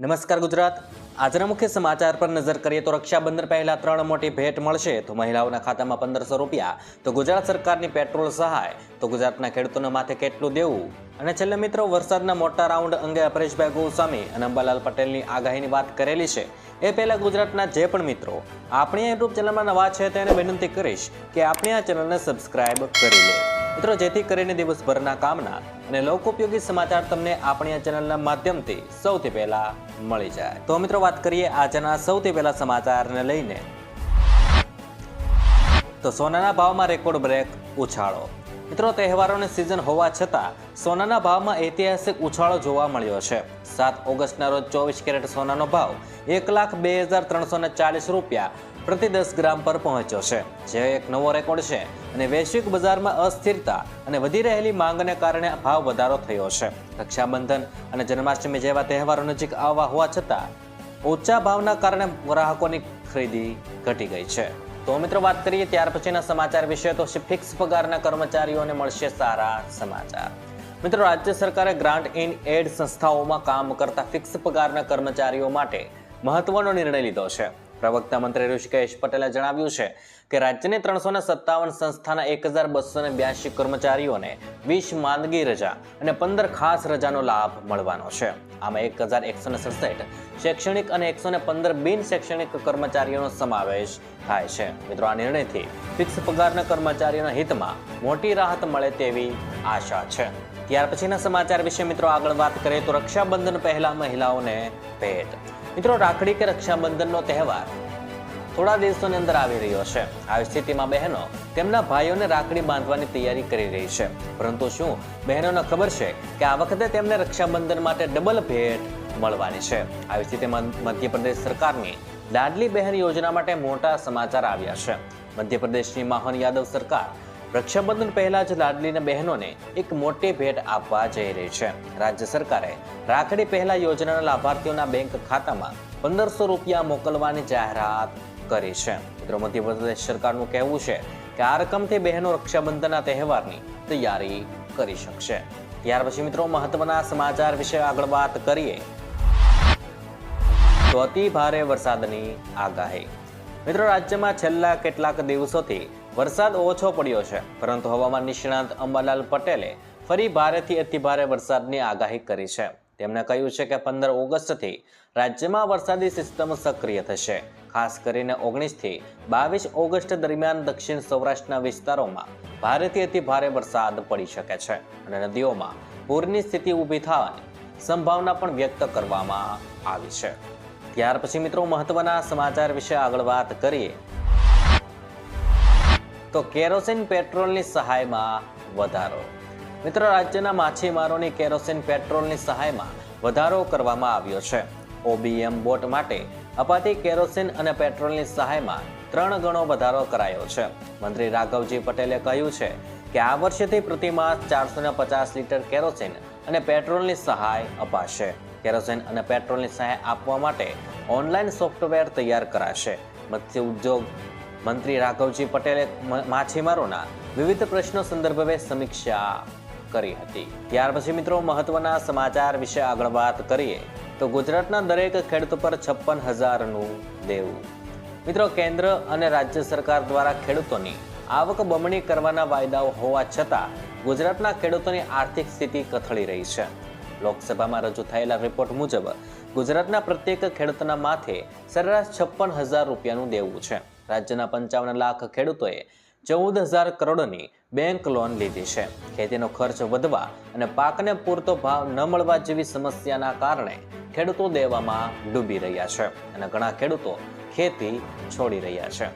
નમસ્કાર ગુજરાત. આજના મુખ્ય સમાચાર પર નજર કરીએ તો રક્ષાબંધન પહેલા ત્રણ મોટી ભેટ મળશે. તો મહિલાઓના ખાતામાં પંદરસો રૂપિયા. તો ગુજરાત સરકારની પેટ્રોલ સહાય. તો ગુજરાતના ખેડૂતોના માથે કેટલું દેવું? અને છેલ્લે મિત્રો, વરસાદના મોટા રાઉન્ડ અંગે અપરેશભાઈ ગોસ્વામી અને અંબાલાલ પટેલની આગાહીની વાત કરેલી છે. એ પહેલાં ગુજરાતના જે પણ મિત્રો, આપણી યુટ્યુબ ચેનલમાં નવા છે તેને વિનંતી કરીશ કે આપણી આ ચેનલને સબસ્ક્રાઈબ કરી લે. મિત્રો જેથી કરીને દિવસભરના કામના અને લોકોપયોગી સમાચાર તમને આપણી આ ચેનલના માધ્યમથી સૌથી પહેલા મળી જાય. તો મિત્રો, વાત કરીએ આજના સૌથી પહેલા સમાચારને લઈને. તો સોનાના ભાવમાં રેકોર્ડ બ્રેક ઉછાળો. મિત્રો, તહેવારોની સિઝન હોવા છતાં સોનાના ભાવમાં ઐતિહાસિક ઉછાળો જોવા મળ્યો છે. સાત ઓગસ્ટના રોજ ચોવીસ કેરેટ સોનાનો ભાવ એક લાખ બે હજાર ત્રણસો ચાલીસ રૂપિયા પ્રતિ દસ ગ્રામ પર પહોંચ્યો છે, જે એક નવો રેકોર્ડ છે અને વૈશ્વિક બજારમાં અસ્થિરતા અને વધી રહેલી માંગને કારણે ભાવ વધારો થયો છે. રક્ષાબંધન અને જન્માષ્ટમી જેવા તહેવારો નજીક આવવા હોવા છતાં ઊંચા ભાવના કારણે ગ્રાહકોની ખરીદી ઘટી ગઈ છે. તો મિત્રો વાત કરીએ ત્યાર પછીના સમાચાર વિશે, તો ફિક્સ પગારના કર્મચારીઓને મળશે સારા સમાચાર. મિત્રો, રાજ્ય સરકારે ગ્રાન્ટ ઇન એડ સંસ્થાઓમાં કામ કરતા ફિક્સ પગારના કર્મચારીઓ માટે મહત્વનો નિર્ણય લીધો છે. પ્રવક્તા મંત્રી ઋષિકેશ પટેલે જણાવ્યું છે કે રાજ્યની ત્રણસો સત્તાવન સંસ્થાના એક હજાર બસો બ્યાસી કર્મચારીઓને વીસ માંદગી રજા અને પંદર ખાસ રજાનો લાભ મળવાનો છે. આમાં એક હજાર એકસો ને સડસઠ શૈક્ષણિક અને એકસો પંદર બિન શૈક્ષણિક કર્મચારીઓનો સમાવેશ થાય છે. મિત્રો, આ નિર્ણયથી ફિક્સ પગારના કર્મચારીઓના હિતમાં મોટી રાહત મળે તેવી આશા છે. ત્યાર પછીના સમાચાર વિશે મિત્રો આગળ વાત કરીએ તો રક્ષાબંધન પહેલા મહિલાઓને ભેટ. મિત્રો રાખડી કે રક્ષાબંધનનો તહેવાર થોડા દિવસોની અંદર આવી રહ્યો છે. આવી સ્થિતિમાં બહેનો તેમના ભાઈઓને રાખડી બાંધવાની તૈયારી કરી રહી છે. પરંતુ શું બહેનોને ખબર છે કે આ વખતે તેમને રક્ષાબંધન માટે ડબલ ભેટ મળવાની છે. આવી સ્થિતિમાં મધ્યપ્રદેશ સરકારની લાડલી બહેન યોજના માટે મોટા સમાચાર આવ્યા છે. મધ્યપ્રદેશની મોહન યાદવ સરકાર રક્ષાબંધન પહેલા જ લાડલીના બહેનોને એક મોટી ભેટ આપવા જઈ રહી છે. રાજ્ય સરકારે રાખડી પહેલા યોજનાના લાભાર્થીઓના બેંક ખાતામાં પંદરસો રૂપિયા મોકલવાની જાહેરાત કરી છે. મિત્રો મધ્યપ્રદેશ સરકારનું કહેવું છે કે આ રકમથી બહેનો રક્ષાબંધનના તહેવારની તૈયારી કરી શકશે. ત્યાર પછી મિત્રો મહત્વના સમાચાર વિશે આગળ વાત કરીએ. તો અતિ ભારે વરસાદની આગાહી. મિત્રો રાજ્યમાં છેલ્લા કેટલાક દિવસોથી વરસાદ ઓછો પડ્યો છે, પરંતુ હવામાન નિષ્ણાંત અંબાલાલ પટેલે ફરી ભારેથી અતિભારે વરસાદની આગાહી કરી છે. તેમણે કહ્યું છે કે પંદર ઓગસ્ટથી રાજ્યમાં વરસાદી સિસ્ટમ સક્રિય થશે. ખાસ કરીને ઓગણીસથી બાવીસ ઓગસ્ટ દરમિયાન દક્ષિણ સૌરાષ્ટ્રના વિસ્તારોમાં ભારેથી અતિ ભારે વરસાદ પડી શકે છે અને નદીઓમાં પૂરની સ્થિતિ ઊભી થવાની સંભાવના પણ વ્યક્ત કરવામાં આવી છે. ત્યાર પછી મિત્રો મહત્વના સમાચાર વિશે આગળ વાત કરીએ. તો કેરોસીન પેટ્રોલની સહાયમાં વધારો. મિત્રો, રાજ્યના માછીમારોની કેરોસીન પેટ્રોલની સહાયમાં વધારો કરવામાં આવ્યો છે. ઓબીએમ બોટ માટે અપાતી કેરોસીન અને પેટ્રોલની સહાયમાં ત્રણ ગણો વધારો કરાયો છે. મંત્રી રાઘવજી પટેલે કહ્યું છે કે આ વર્ષેથી પ્રતિમાસ ચારસો ને પચાસ લીટર કેરોસીન અને પેટ્રોલની સહાય અપાશે. કેરોસીન અને પેટ્રોલની સહાય આપવા માટે ઓનલાઈન સોફ્ટવેર તૈયાર કરાશે. મત્સ્ય ઉદ્યોગ મંત્રી રાઘવજી પટેલે માછીમારોના વિવિધ પ્રશ્નો સંદર્ભે સમીક્ષા કરી હતી. ત્યાર પછી મિત્રો મહત્વના સમાચાર વિશે આગળ વાત કરીએ, તો ગુજરાતના દરેક ખેડૂત પર છપ્પન હજારનું દેવું. મિત્રો કેન્દ્ર અને રાજ્ય સરકાર દ્વારા ખેડૂતોની આવક બમણી કરવાના વાયદાઓ હોવા છતાં ગુજરાતના ખેડૂતોની આર્થિક સ્થિતિ કથળી રહી છે. લોકસભામાં રજૂ થયેલા રિપોર્ટ મુજબ ગુજરાતના પ્રત્યેક ખેડૂતના માથે સરેરાશ છપ્પન હજાર રૂપિયાનું દેવું છે. રાજ્યના પંચાવન લાખ ખેડૂતોએ ચૌદ હજાર કરોડની બેંક લોન લીધી છે. ખેતીનો ખર્ચ વધવા અને પાકને પૂરતો ભાવ ન મળવા જેવી સમસ્યાના કારણે ખેડૂતો દેવામાં ડૂબી રહ્યા છે અને ઘણા ખેડૂતો ખેતી છોડી રહ્યા છે.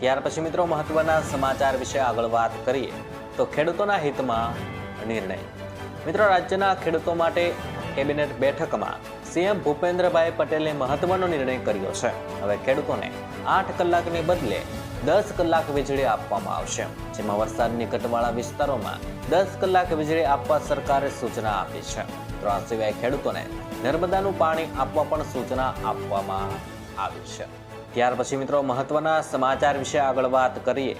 ત્યાર પછી મિત્રો મહત્વના સમાચાર વિશે આગળ વાત કરીએ તો ખેડૂતોના હિતમાં નિર્ણય. મિત્રો રાજ્યના ખેડૂતો માટે કેબિનેટ બેઠકમાં સીએમ ભૂપેન્દ્રભાઈ પટેલે મહત્વનો નિર્ણય કર્યો છે. હવે ખેડૂતોને આઠ કલાકને બદલે દસ કલાક વીજળી આપવામાં આવશે. જેમાં વરસાદની કટવાળા વિસ્તારોમાં દસ કલાક વીજળી આપવા સરકારે સૂચના આપી છે. તો આ સિવાય ખેડૂતોને નર્મદાનું પાણી આપવા પણ સૂચના આપવામાં આવી છે. ત્યાર પછી મિત્રો મહત્વના સમાચાર વિશે આગળ વાત કરીએ.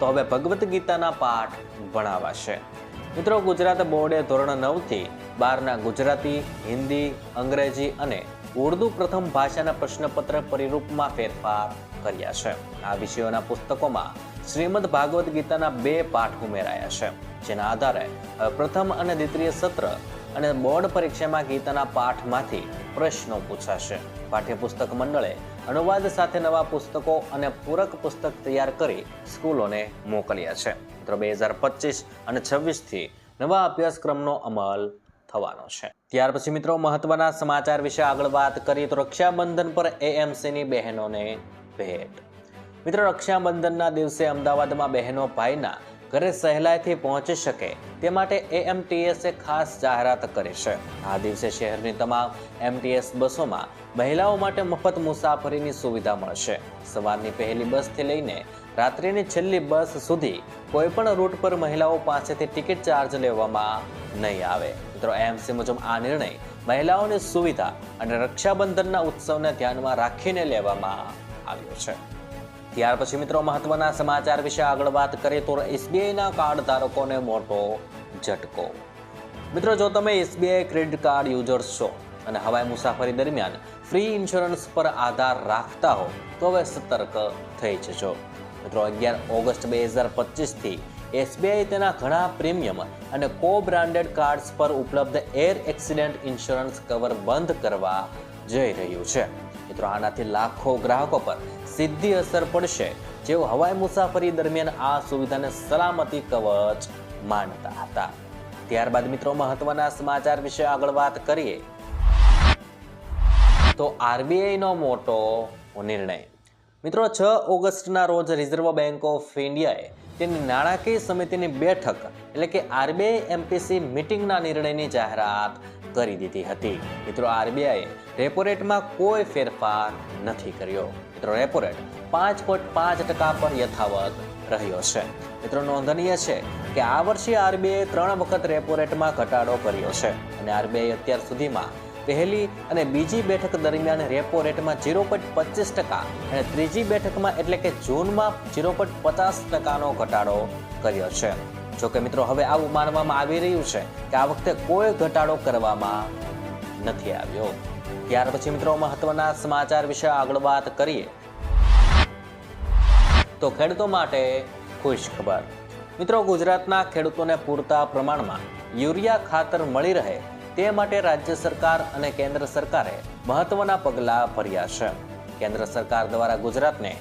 તો હવે ભગવદ્ ગીતાના પાઠ ભણાવાશે. મિત્રો, ગુજરાત બોર્ડે ધોરણ નવથી બારના ગુજરાતી, હિન્દી, અંગ્રેજી અને ઉર્દુ પ્રથમ ભાષાના પ્રશ્નપત્ર પરિરૂપમાં ફેરફાર કર્યા છે. આ વિષયોના પુસ્તકોમાં શ્રીમદ ભાગવત ગીતાના બે પાઠ ઉમેરાયા છે, જેના આધારે પ્રથમ અને દ્વિતીય સત્ર અને બોર્ડ પરીક્ષામાં ગીતાના પાઠમાંથી પ્રશ્નો પૂછાશે. પાઠ્યપુસ્તક મંડળે અનુવાદ સાથે નવા પુસ્તકો અને પૂરક પુસ્તક તૈયાર કરી સ્કૂલોને મોકલ્યા છે. મિત્રો, બે હજાર પચીસ અને છવ્વીસથી નવા અભ્યાસક્રમનો અમલ થવાનો છે. ત્યાર પછી મિત્રો, મહત્વના સમાચાર વિશે આગળ વાત કરીએ તો રક્ષાબંધન પર એએમસીની બહેનોને ભેટ. મિત્રો, રક્ષાબંધનના દિવસે અમદાવાદમાં બહેનો ભાઈના ઘરે સહેલાઈથી પહોંચી શકે તે માટે એએમટીએસે ખાસ જાહેરાત કરી છે. આ દિવસે શહેરની તમામ એમટીએસ બસોમાં મહિલાઓ માટે મફત મુસાફરીની સુવિધા મળશે. સવારની પહેલી બસથી લઈને રાત્રિની છેલ્લી બસ સુધી કોઈપણ રૂટ પર મહિલાઓ પાસેથી ટિકિટ ચાર્જ લેવામાં નહીં આવે. મિત્રો એમસી મુજબ આ નિર્ણય મહિલાઓની સુવિધા અને રક્ષાબંધનના ઉત્સવને ધ્યાનમાં રાખીને લેવામાં આવ્યો છે. ત્યાર પછી મિત્રો મહત્વના સમાચાર વિશે આગળ વાત કરીએ તો એસબીઆઈના કાર્ડ ધારકોને મોટો ઝટકો. મિત્રો, જો તમે એસબીઆઈ ક્રેડિટ કાર્ડ યુઝર્સ છો અને હવાઈ મુસાફરી દરમિયાન ફ્રી ઇન્સ્યોરન્સ પર આધાર રાખતા હો, તો હવે સતર્ક થઈ જજો. મિત્રો, અગિયાર ઓગસ્ટ બે હજાર પચીસથી એસબીઆઈ તેના ઘણા પ્રીમિયમ અને કો બ્રાન્ડેડ કાર્ડ્સ પર ઉપલબ્ધ એર એક્સિડન્ટ ઇન્સ્યોરન્સ કવર બંધ કરવા જઈ રહ્યું છે. મિત્રો, આનાથી લાખો ગ્રાહકો પર સીધી અસર પડશે. જેઓ હવાઈ મુસાફરી દરમિયાન આ સુવિધાને સલામતી કવચ માનતા હતા. ત્યારબાદ મિત્રો, મહત્વના સમાચાર વિશે આગળ વાત કરીએ. તો આરબીઆઈનો મોટો નિર્ણય. મિત્રો, છ ઓગસ્ટના રોજ રિઝર્વ બેંક ઓફ ઇન્ડિયાએ તેની નાણાકીય સમિતિની બેઠક, એટલે કે આરબીઆઈ એમપીસી મિટિંગના નિર્ણયની જાહેરાત કરી દીધી હતી. મિત્રો, આરબીઆઈએ રેપો રેટમાં કોઈ ફેરફાર નથી કર્યો. મિત્રો રેપો રેટ પાંચ પોઈન્ટ પાંચ ટકા પર યથાવત રહ્યો છે. મિત્રો, નોંધનીય છે કે આ વર્ષે આરબીઆઈ ત્રણ વખત રેપો રેટમાં ઘટાડો કર્યો છે અને આરબીઆઈ અત્યાર સુધીમાં પહેલી અને બીજી બેઠક દરમિયાન રેપો રેટમાં ઝીરો પોઈન્ટ પચીસ ટકા અને ત્રીજી બેઠકમાં એટલે કે જૂનમાં ઝીરો પોઈન્ટ પચાસ ટકાનો ઘટાડો કર્યો છે. જોકે મિત્રો, હવે આવું માનવામાં આવી રહ્યું છે કે આ વખતે કોઈ ઘટાડો કરવામાં નથી આવ્યો. ત્યાર પછી મિત્રો મહત્વના સમાચાર વિશે આગળ વાત કરીએ. તો ખેડૂતો માટે ખુશ ખબર. મિત્રો, ગુજરાતના ખેડૂતોને પૂરતા પ્રમાણમાં યુરિયા ખાતર મળી રહે તે માટે રાજ્ય સરકાર અને કેન્દ્ર સરકારે મહત્વના પગલાં ભર્યા છે. કેન્દ્ર સરકાર દ્વારા ગુજરાતને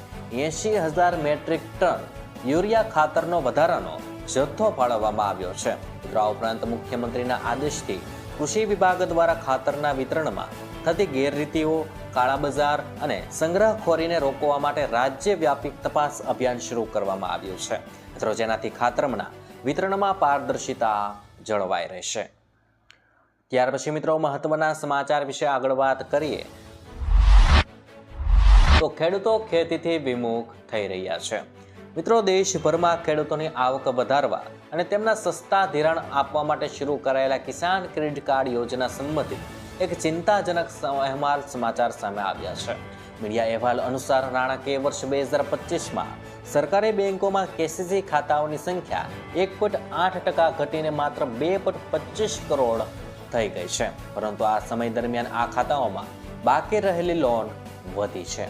એંશી હજાર મેટ્રિક ટન યુરિયા ખાતરનો વધારાનો જથ્થો ફાળવવામાં આવ્યો છે. આ ઉપરાંત મુખ્યમંત્રીના આદેશથી કૃષિ વિભાગ દ્વારા ખાતરના વિતરણમાં થતી ગેરરીતિઓ, કાળા બજાર અને સંગ્રહખોરીને રોકવા માટે રાજ્યવ્યાપી તપાસ અભિયાન શરૂ કરવામાં આવ્યું છે. મિત્રો, જેનાથી ખાતરના વિતરણમાં પારદર્શિતા જળવાઈ રહેશે. ત્યાર પછી મિત્રો, મહત્વના સમાચાર વિશે આગળ વાત કરીએ. તો ખેડૂતો ખેતીથી વિમુખ થઈ રહ્યા છે. મિત્રો, દેશભરમાં ખેડૂતોની આવક વધારવા અને તેમના સસ્તા ધિરાણ આપવા માટે શરૂ કરાયેલા કિસાન ક્રેડિટ કાર્ડ યોજના સંબંધિત એક ચિંતાજનક અહેવાલ સમાચાર સામે આવ્યા છે. મીડિયા અહેવાલ અનુસાર નાણાકીય વર્ષ બે હજાર પચીસમાં સરકારી બેંકોમાં કેસીસી ખાતાઓની સંખ્યા એક પોઈન્ટ આઠ ટકા ઘટીને માત્ર બે પોઈન્ટ પચીસ કરોડ થઈ ગઈ છે. પરંતુ આ સમય દરમિયાન આ ખાતાઓમાં બાકી રહેલી લોન વધી છે.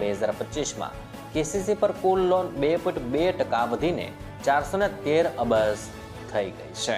બે હજાર પચીસમાં કેસીસી પર કુલ લોન બે પોઈન્ટ બે ટકા વધીને ચારસો ને તેર અબજ થઈ ગઈ છે.